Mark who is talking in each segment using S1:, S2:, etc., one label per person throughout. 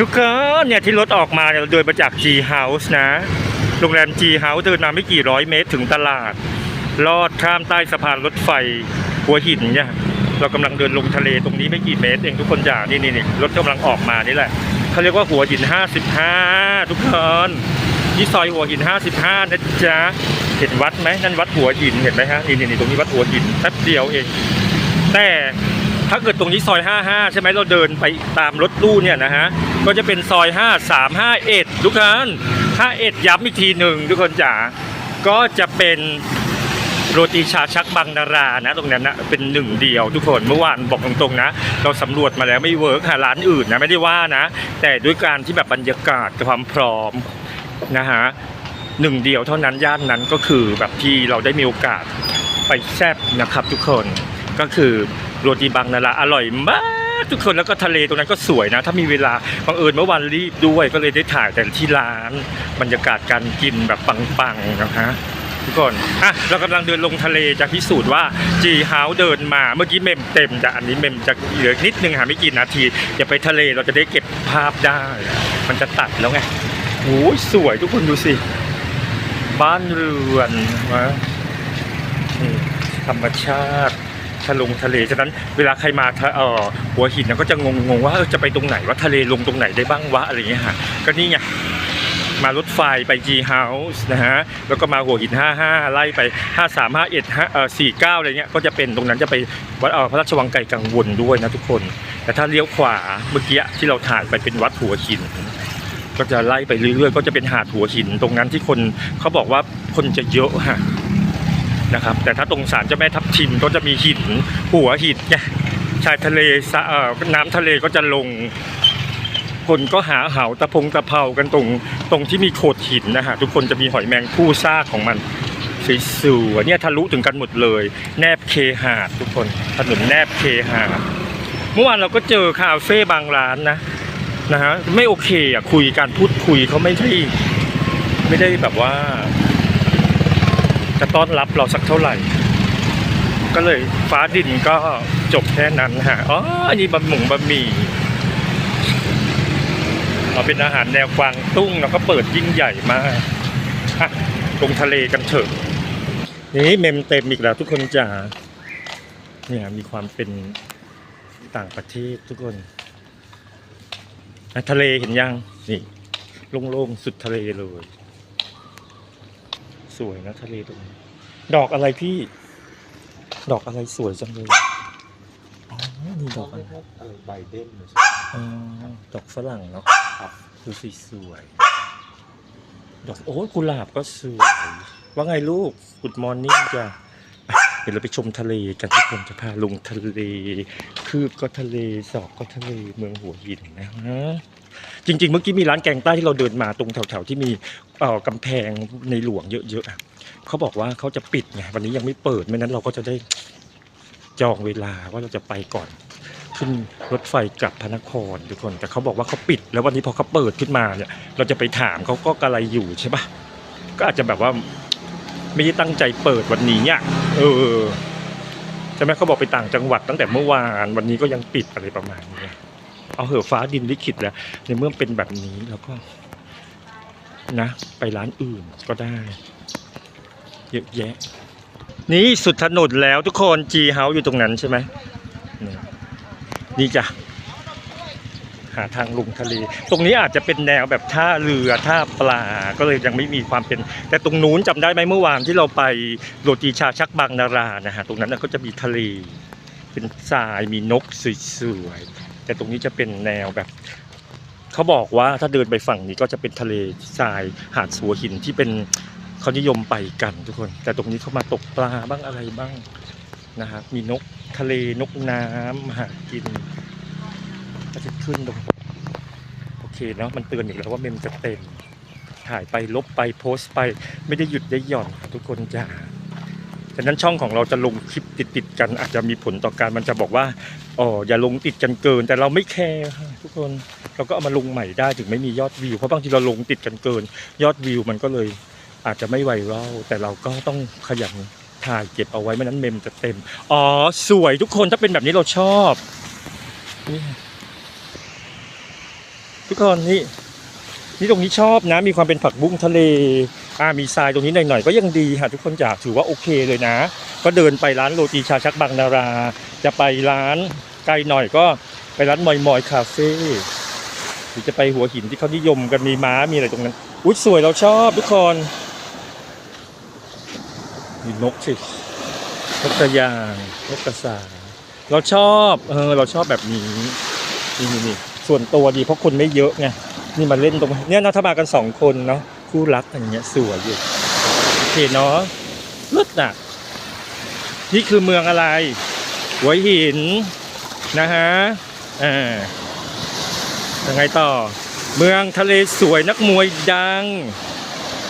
S1: ทุกคนเนี่ยที่รถออกมาเนี่ยเราเดินมาจาก G House นะ โรงแรม G House เดินมาไม่กี่ร้อยเมตรถึงตลาด ลอดข้ามใต้สะพานรถไฟหัวหินเนี่ย เรากำลังเดินลงทะเลตรงนี้ไม่กี่เมตรเองทุกคนจ๋านี่นี่นี่รถกำลังออกมานี่แหละเขาเรียกว่าหัวหิน 55 ทุกคนนี่ซอยหัวหิน 55 นะจ๊ะ เห็นวัดไหมนั่นวัดหัวหินเห็นไหมฮะนี่นี่ตรงนี้วัดหัวหินแป๊บเดียวเอง แต่ถ้าเกิดตรงนี้ซอย 55 ใช่ไหมเราเดินไปตามรถตู้เนี่ยนะฮะ ก็จะเป็นซอย 5 3 5 1 ทุกคน51 ย้ำอีกทีหนึ่งทุกคนจ๋าก็จะเป็นโรตีชาชักบางนารานะ ตรงนั้นนะเป็นหนึ่งเดียวทุกคนเมื่อวานบอกตรงๆนะ เราสำรวจมาแล้วไม่เวิร์กหาร้านอื่นนะไม่ได้ว่านะ แต่ด้วยการที่แบบบรรยากาศความพร้อมนะฮะหนึ่งเดียวเท่านั้นย่านนั้นก็คือแบบที่เราได้มีโอกาสไปแซบนะครับทุกคนก็คือโรตีบางนาราอร่อยมาก ทุกคนแล้วก็ทะเลตรงนั้นก็สวยนะ ถ้ามีเวลาบังเอิญเมื่อวานรีบด้วยก็เลยได้ถ่ายแต่ที่ร้าน บรรยากาศการกินแบบปังๆนะฮะทุกคนอะเรากำลังเดินลงทะเลจะพิสูจน์ว่าจีฮาวเดินมาเมื่อกี้เมมเต็มแต่อันนี้เมมจะเหลือนิดนึงหาไม่กี่นาทีอย่าไปทะเลเราจะได้เก็บภาพได้ มันจะตัดแล้วไงโอ้ยสวยทุกคนดูสิ บ้านเรือนนะนี่ธรรมชาติ ทะลงทะเลฉะนั้นเวลาใครมาเอ่อหัวหินก็จะงงๆว่าจะไปตรงไหนว่าทะเลลงตรงไหนได้บ้างวะอะไรอย่างเงี้ยฮะก็นี่ไงมารถไฟไป G House นะฮะ แล้วก็มาหัวหิน 55 ไล่ไป 53 51 5เอ่อ49 อะไรเงี้ย ก็จะเป็นตรงนั้นจะไปวัดเอ่อพระราชวังไกลกังวลด้วยนะทุกคน แต่ถ้าเลี้ยวขวาเมื่อกี้ที่เราถ่ายไปเป็นวัดหัวหิน ก็จะไล่ไปเรื่อยๆ ก็จะเป็นหาดหัวหิน ตรงนั้นที่คนเขาบอกว่าคนจะเยอะฮะ นะครับ แต่ถ้าตรงศาลเจ้าแม่ทับทิมก็จะมีหินหัวหินไงชายทะเลเน้ำทะเลก็จะลง คนก็หาเหาตะพงตะเภากันตรงตรงที่มีโขดหินนะฮะทุกคนจะมีหอยแมงผู้ซากของมันสวยๆเนี่ยทะลุถึงกันหมดเลย แนบเคหาดทุกคนถนนแนบเคหาดเมื่อวานเราก็เจอคาเฟ่บางร้านนะนะฮะไม่โอเคอะคุยการพูดคุยเขาไม่ได้ไม่ได้แบบว่า ต้อนรับเราสักเท่าไหร่ ก็เลยฟ้าดินก็จบแค่นั้นฮะอ๋ออันนี้บะหมุงบะหมี่เราเป็นอาหารแนวกวางตุ้งแล้วก็เปิดยิ่งใหญ่มากอะลงทะเลกันเถอะนี่เมมเต็มอีกแล้วทุกคนจ๋าเนี่ยมีความเป็นต่างประเทศทุกคนทะเลเห็นยังนี่โล่งๆสุดทะเลเลย สวยนะทะเลตรงนี้ ดอกอะไรพี่ ดอกอะไรสวยจังเลยอ๋อนี่ดอกอะไร
S2: ใบเด่นเลย
S1: อ๋อดอกฝรั่งเนาะ
S2: ครับ
S1: ดูสิสวย ดอกโอ้ยกุหลาบก็สวย ว่าไงลูก Good morning จ้ะไปเดี๋ยวเราไปชมทะเลกันทุกคนจะพาลงทะเล คืบก็ทะเลสอบก็ทะเลเมืองหัวหินนะฮะจริง ๆ เมื่อกี้มีร้านแกงใต้ที่เราเดินมาตรงแถวๆที่มีเอ่อกำแพงในหลวงเยอะๆอะ เขาบอกว่าเขาจะปิดไงวันนี้ยังไม่เปิดไม่นั้นเราก็จะได้จองเวลาว่าเราจะไปก่อน ขึ้นรถไฟกลับพระนครทุกคนแต่เขาบอกว่าเขาปิด แล้ววันนี้พอเขาเปิดขึ้นมาเนี่ย เราจะไปถามเขาก็กระไรอยู่ใช่ปะก็อาจจะแบบว่าไม่ได้ตั้งใจเปิดวันนี้เนี่ยเออใช่ไหมเขาบอกไปต่างจังหวัดตั้งแต่เมื่อวานวันนี้ก็ยังปิดอะไรประมาณนี้เอาเหอะฟ้าดินลิขิตแล้วในเมื่อเป็นแบบนี้แล้วก็นะ ไปร้านอื่นก็ได้ เยอะแยะ นี่สุดถนนแล้วทุกคนจีเฮาอยู่ตรงนั้นใช่ไหมนี่จ้ะหาทางลงทะเล ตรงนี้อาจจะเป็นแนวแบบท่าเรือท่าปลา ก็เลยยังไม่มีความเป็น แต่ตรงนู้นจำได้ไหมเมื่อวานที่เราไปโรตีชาชักบางนารานะฮะตรงนั้นก็จะมีทะเล เป็นทรายมีนกสวยๆแต่ตรงนี้จะเป็นแนวแบบเขาบอกว่าถ้าเดินไปฝั่งนี้ก็จะเป็นทะเลทรายหาดสัวหินที่เป็น เขานิยมไปกันทุกคน แต่ตรงนี้เขามาตกปลาบ้างอะไรบ้างนะครับมีนกทะเลนกน้ำมาหากินก็จะขึ้นตรงโอเคเนาะมันเตือนอีกแล้วว่าเมมจะเต็ม ถ่ายไปลบไปโพสต์ไป ไม่ได้หยุดได้หย่อนทุกคนจ้าฉะนั้นช่องของเราจะลงคลิปติดๆกันอาจจะมีผลต่อการมันจะบอกว่าอ๋ออย่าลงติดกันเกิน แต่เราไม่แคร์ทุกคนเราก็เอามาลงใหม่ได้ถึงไม่มียอดวิวเพราะบางทีเราลงติดกันเกิน ยอดวิวมันก็เลย อาจจะไม่ไวรัลแต่เราก็ต้องขยันถ่ายเก็บเอาไว้ไม่นั้นเมมจะเต็ม อ๋อ สวยทุกคนถ้าเป็นแบบนี้เราชอบ นี่ ทุกคนนี่ นี่ตรงนี้ชอบนะ มีความเป็นผักบุ้งทะเล อ่ามีทรายตรงนี้หน่อยๆก็ยังดีค่ะทุกคนจ๋าถือว่าโอเคเลยนะ ก็เดินไปร้านโรตีชาชักบางนารา จะไปร้านไกลหน่อยก็ไปร้านมอยมอยคาเฟ่หรือจะไปหัวหินที่เขานิยมกันมีม้ามีอะไรตรงนั้นอุ้ยสวยเราชอบทุกคน มีนกสินกกระยางนกกระสาเราชอบเออเราชอบแบบนี้นี่นี่นี่ส่วนตัวดีเพราะคนไม่เยอะไงนี่มาเล่นตรงเนี่ยนะถ้ามากันสองคนเนาะคู่รักอย่างเงี้ยสวยอยู่โอเคเนาะเลิศน่ะนี่คือเมืองอะไรหัวหินนะฮะอ่ายังไงต่อ เมืองทะเลสวยนักมวยดัง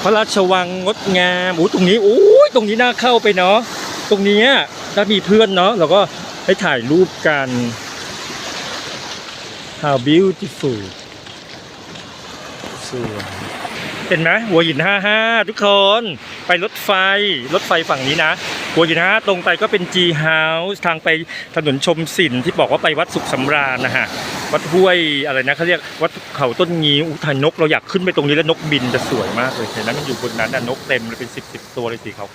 S1: พระราชวังงดงามโอ้ตรงนี้โอ้ยตรงนี้น่าเข้าไปเนาะตรงเนี้ยถ้ามีเพื่อนเนาะเราก็ให้ถ่ายรูปกัน how beautiful สวยเห็นไหมหัวหินห้าห้าทุกคน ไปรถไฟ รถไฟฝั่งนี้นะ หัวหินห้าตรงไปก็เป็น G House ทางไปถนนชมศิลป์ที่บอกว่าไปวัดสุขสำราญนะฮะวัดห้วยอะไรนะเขาเรียกวัดเขาต้นงิ้อุทานนก เราอยากขึ้นไปตรงนี้แล้วนกบินจะสวยมากเลยเห็นไหมมันอยู่บนนั้นน่ะนกเต็มเลยเป็นสิบสิบตัวเลยสีขาว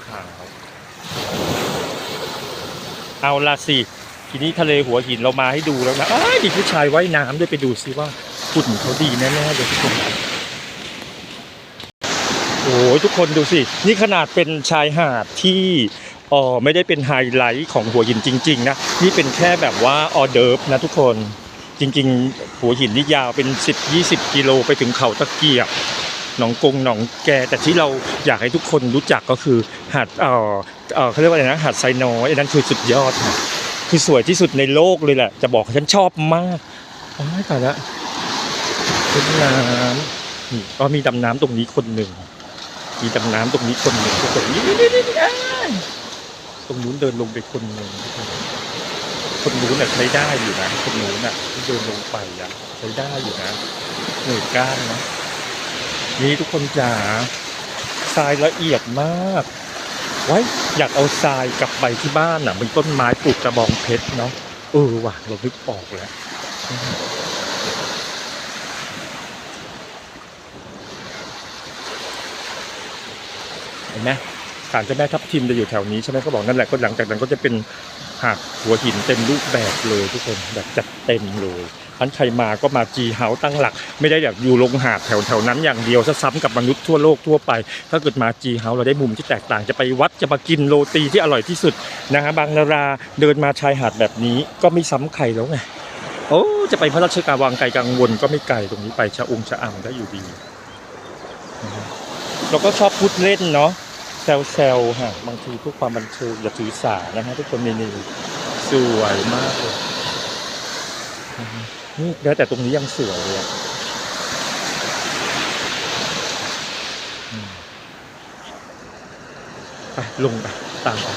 S1: ๆเอาละสิทีนี้ทะเลหัวหินเรามาให้ดูแล้วนะอ้ายมีผู้ชายว่ายน้ำด้วยไปดูซิว่าหุ่นเขาดีแน่ๆเลยทุกคนโอ้ยทุกคนดูสิ นี่ขนาดเป็นชายหาดที่ อ๋อไม่ได้เป็นไฮไลท์ของหัวหินจริง ๆ นะ นี่เป็นแค่แบบว่าออเดิร์ฟนะทุกคนจริง ๆ หัวหินนี่ยาวเป็น 10-20 กิโลไปถึงเขาตะเกียบหนองกงหนองแกแต่ที่เราอยากให้ทุกคนรู้จักก็คือหาดเออเออเขาเรียกว่าอะไรนะหาดไซน้อยอันนั้นคือสุดยอดนะคือสวยที่สุดในโลกเลยแหละ จะบอกฉันชอบมากโอ้ยตายละเล่นน้ำนี่ก็มีดำน้ำตรงนี้คนหนึ่งมีดำน้ำตรงนี้คนหนึ่งทุกคนนี่นี่นี่นี่อ้าย รงนู้นเดินลงไปคนหนึ่งคนนู้นน่ะใช้ได้อยู่นะคนนู้นน่ะที่เดินลงไปอะใช้ได้อยู่นะเหนื่อยก้านนะนี่ทุกคนจ๋าทรายละเอียดมากไว้อยากเอาทรายกลับไปที่บ้านอะเป็นต้นไม้ปลูกกระบองเพชรเนาะเออว่ะเรานึกออกแล้วเห็นไหม ศาลเจ้าแม่ทับทิมจะอยู่แถวนี้ใช่ไหมเขาบอกนั่นแหละก็หลังจากนั้นก็จะเป็นหาดหัวหินเต็มรูปแบบเลยทุกคนแบบจัดเต็มเลยทันใครมาก็มาจีเฮาตั้งหลัก ไม่ได้แบบอยู่ลงหาดแถวแถวนั้นอย่างเดียวซะซ้ำกับมนุษย์ทั่วโลกทั่วไป ถ้าเกิดมาจีเฮาเราได้มุมที่แตกต่างจะไปวัดจะมากินโรตีที่อร่อยที่สุดนะฮะบางนาราเดินมาชายหาดแบบนี้ก็ไม่ซ้ำใครแล้วไงโอ้จะไปพระราชกาวังไกลกังวลก็ไม่ไกลตรงนี้ไปชะองชะอำได้อยู่ดีเราก็ชอบพูดเล่นเนาะ แซวๆฮะบางทีเพื่อความบันเทิงอย่าถือสานะฮะทุกคนนี่นี่สวยมากเลยนี่แล้วแต่ตรงนี้ยังสวยเลยอะไปลงไปตามไป